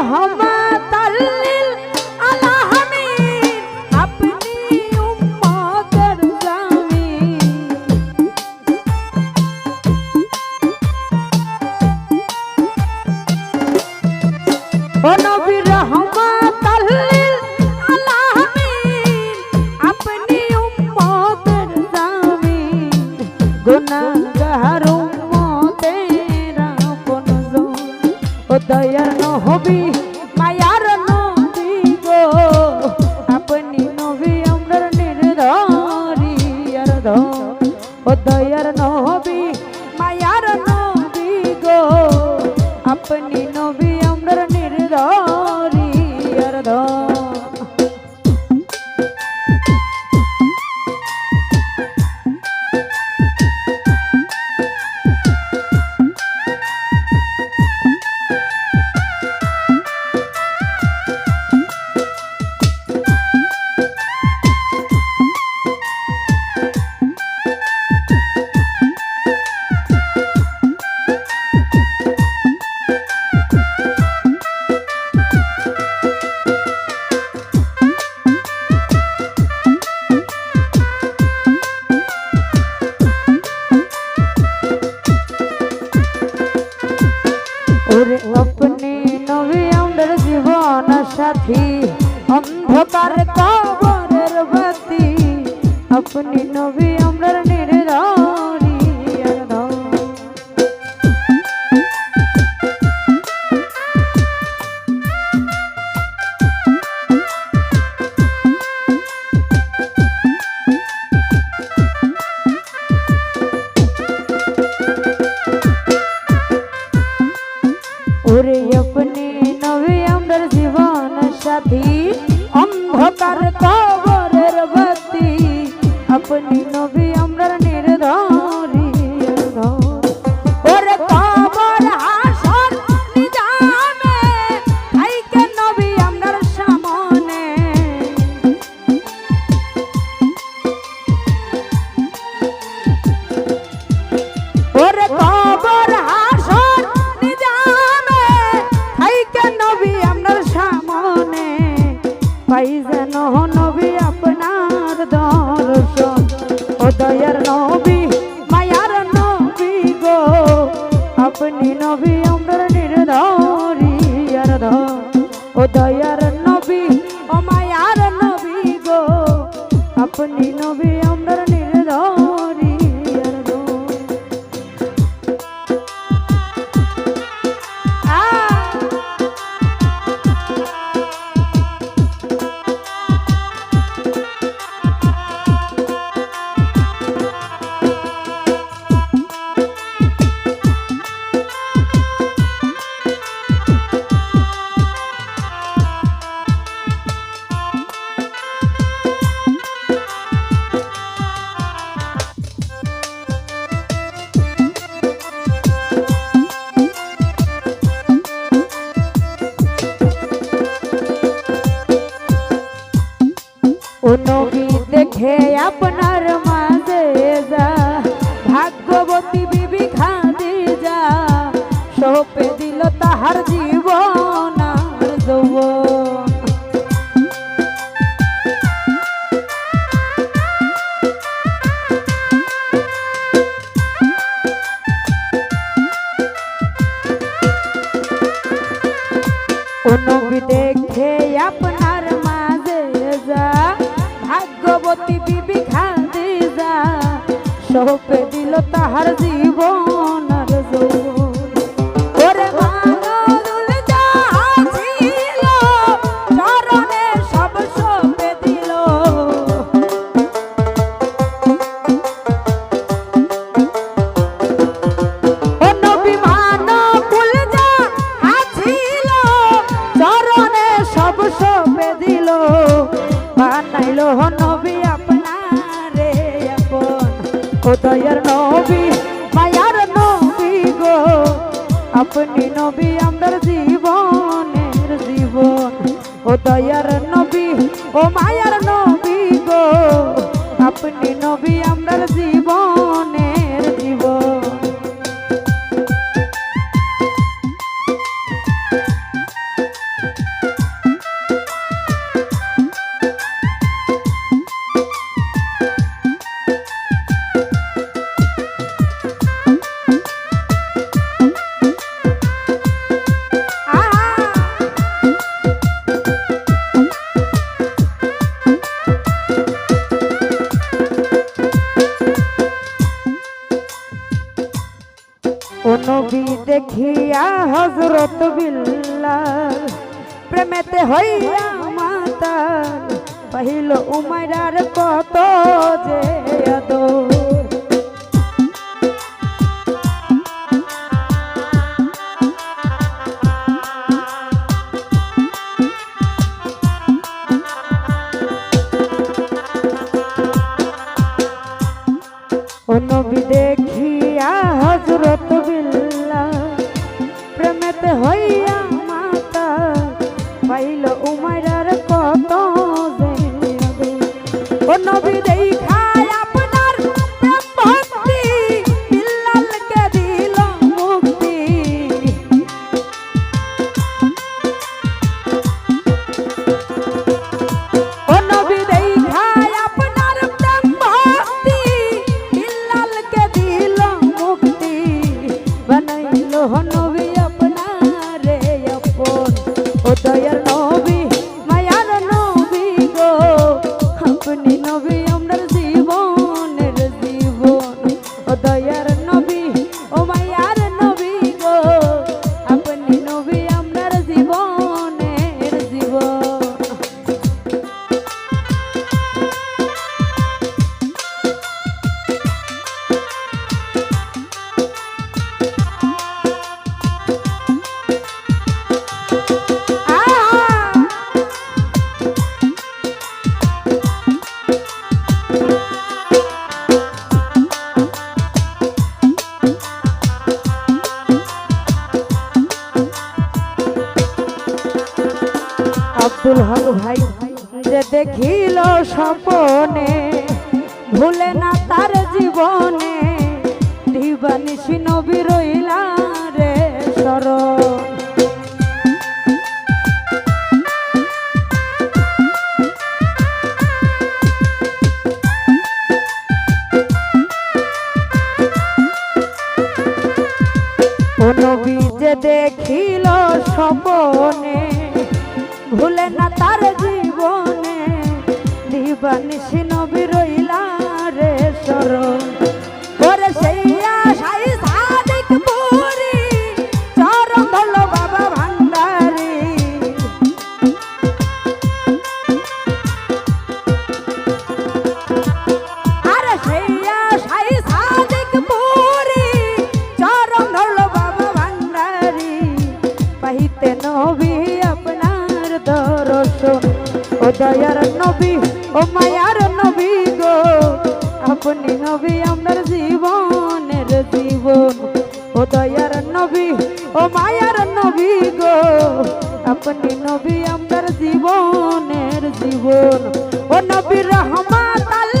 हम চন্দ্র ও দয়ার নবী মায়ার নবী গো। আপনি সাথী অন্ধকার কবরের বাতি আপনি নবী আপনি নবী আমরা নির্ধন অগ্নি নবী অমর নির্ধরি আর ও দয়ার নবী ও মায়ার নবী গো। আপনি છે આપનાર সহপে দিল তাহার জীবন। মায়ার নবী মায়ার নবী গো। আপনি নবী আমার জীবনের জীবন। ও দয়ার নবী, ও মায়ার নবী গো। আপনি নবী আমার জীবনে নবী দেখিয়া হজরত বিল্লাল প্রেমেতে হইয়া মাতা पहिलो উমার কত যে अदो I'll be. কাহাল ভাই যে দেখিল সপনে ভুলে না তার জীবনে দিবানিসি নবী রইলা রে সরণ সার জীবনে নিবানিস নবী রইলা রে সর করে সেই নবী, ও মায়ার নবী নবী জীবনের জীবন। ও দয়ার গো। আপনি নবী, আমার জীবনের জীবন। ও নবী রহমাত আল্লাহ